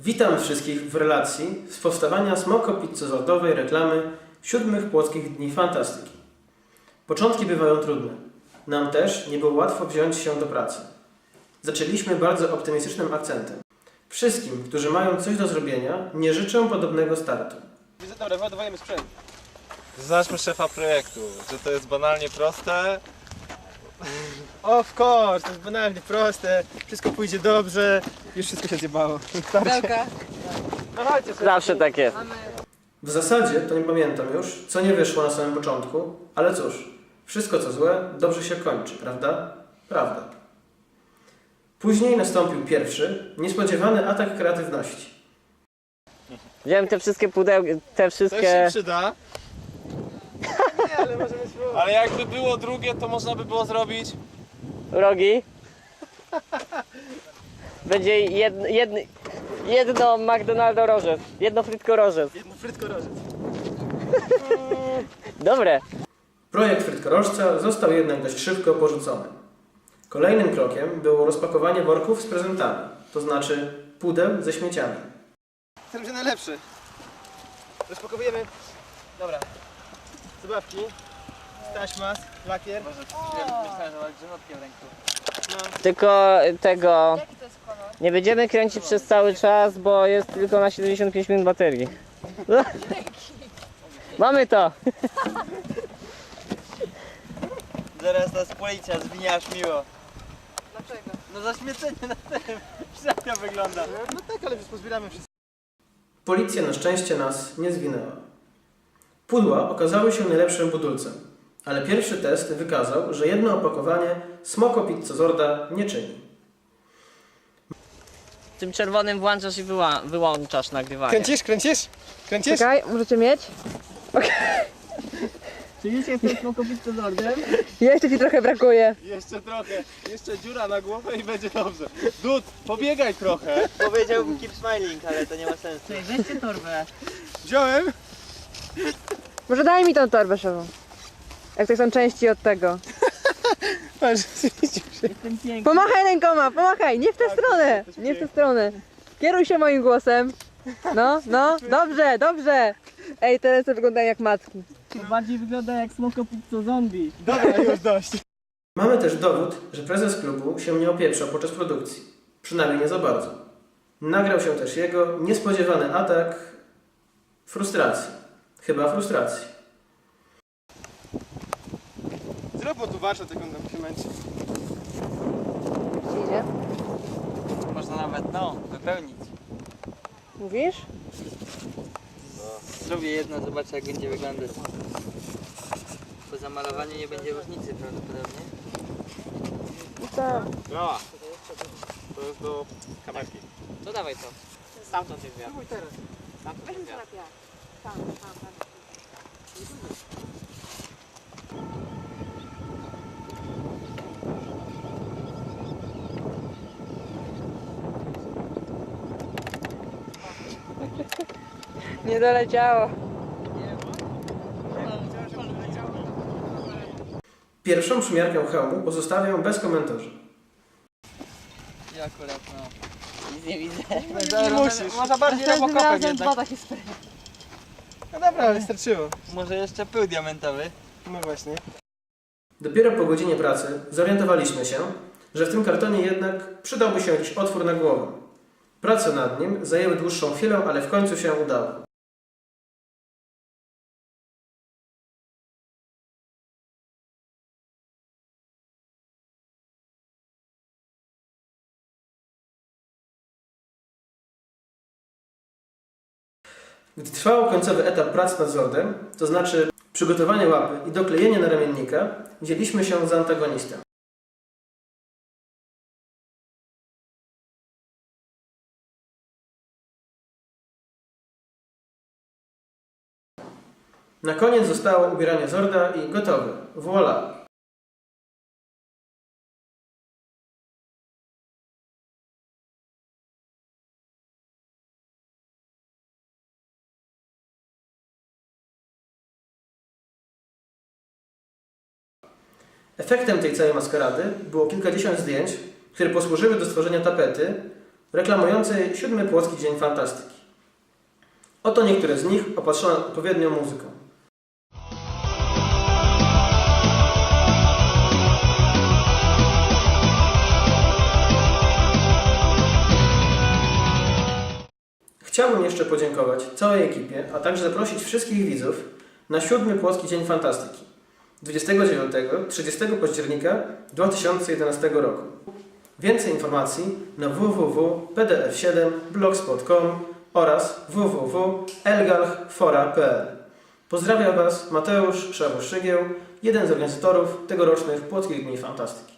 Witam wszystkich w relacji z powstawania smoko-pizzozodowej reklamy siódmych Płockich Dni Fantastyki. Początki bywają trudne. Nam też nie było łatwo wziąć się do pracy. Zaczęliśmy bardzo optymistycznym akcentem. Wszystkim, którzy mają coś do zrobienia, nie życzę podobnego startu. Dobra, wyładowujemy sprzęt. Znaczmy szefa projektu, że to jest banalnie proste. Of course, to jest banalnie proste, wszystko pójdzie dobrze, już wszystko się zjebało. Pudełka. No chodźcie sobie. Zawsze tak jest. W zasadzie to nie pamiętam już, co nie wyszło na samym początku, ale cóż, wszystko co złe dobrze się kończy, prawda? Prawda. Później nastąpił pierwszy, niespodziewany atak kreatywności. Wziąłem te wszystkie pudełki, te To się wszystkie przyda. Nie, ale możemy spróbować. Ale jakby było drugie, to można by było zrobić. Rogi. Będzie jedno, jedno, jedno McDonaldo rożec, jedno frytko rożec. Jedno frytko rożec. Dobre. Projekt frytkorożca został jednak dość szybko porzucony. Kolejnym krokiem było rozpakowanie worków z prezentami, to znaczy pudeł ze śmieciami. Ten będzie najlepszy. Rozpakowujemy. Dobra. Zabawki. Taśma, lakier. Tylko tego Jaki to jest kolor? nie będziemy kręcić przez cały czas, bo jest tylko na 75 minut baterii. Mamy to. Zaraz nas policja zwinie aż miło. Dlaczego? No zaśmiecenie na tym. Jak to wygląda? No tak, ale już pozbieramy wszystko. Policja na szczęście nas nie zwinęła. Pudła okazały się najlepszym budulcem, ale pierwszy test wykazał, że jedno opakowanie smoko pizzozorda nie czyni. Tym czerwonym włączasz i wyła, wyłączasz nagrywanie. Kręcisz, kręcisz? Kręcisz? Czekaj, możecie mieć? Czy już jesteś smokowicy lordem? Jeszcze ci trochę brakuje. Jeszcze trochę, jeszcze dziura na głowę i będzie dobrze. Dud, pobiegaj trochę. Powiedziałbym keep smiling, ale to nie ma sensu. Weźcie torbę. Wziąłem. Może daj mi tą torbę szefą. Jak to są części od tego. Patrz, Jestem piękny. Pomachaj rękoma, pomachaj, nie w tę stronę, nie w tę stronę. Kieruj się moim głosem. No, no, dobrze, dobrze. Ej, te ręce wyglądają jak macki. To bardziej wygląda jak smokopizzo zombie. Dobra, już dość. Mamy też dowód, że prezes klubu się nie opieprzał podczas produkcji. Przynajmniej nie za bardzo. Nagrał się też jego niespodziewany atak frustracji. Chyba frustracji. Zróbmy tu warsztat, jak on się męczy. Idzie. Można nawet, no, wypełnić. Mówisz? Zrobię jedno, zobaczę jak będzie wyglądać. Po zamalowaniu nie będzie różnicy prawdopodobnie. Tak. No. To jest do kamerki. To dawaj to. Stamtąd jest wiatr. teraz. Stamtąd jest wiatr. Nie doleciało. Pierwszą przymiarkę hełmu pozostawiam bez komentarzy. Ja akurat, no. Nic nie widzę. Nie musisz. Można bardziej na pokopek jednak. takie sprawy. No dobra, ale starczyło. Może jeszcze pył diamentowy. No właśnie. Dopiero po godzinie pracy zorientowaliśmy się, że w tym kartonie jednak przydałby się jakiś otwór na głowę. Prace nad nim zajęły dłuższą chwilę, ale w końcu się udało. Gdy trwał końcowy etap prac nad zordem, to znaczy przygotowanie łapy i doklejenie na ramiennika, wzięliśmy się za antagonistę. Na koniec zostało ubieranie zorda i gotowe. Voila! Efektem tej całej maskarady było kilkadziesiąt zdjęć, które posłużyły do stworzenia tapety, reklamującej siódmy Płocki Dzień Fantastyki. Oto niektóre z nich opatrzone odpowiednią muzyką. Chciałbym jeszcze podziękować całej ekipie, a także zaprosić wszystkich widzów na siódmy Płocki Dzień Fantastyki 29-30 października 2011 roku. Więcej informacji na www.pdf7blogspot.com oraz www.elgalchfora.pl Pozdrawiam Was Mateusz Szabuszygieł, jeden z organizatorów tegorocznych Płockich Dni Fantastyki.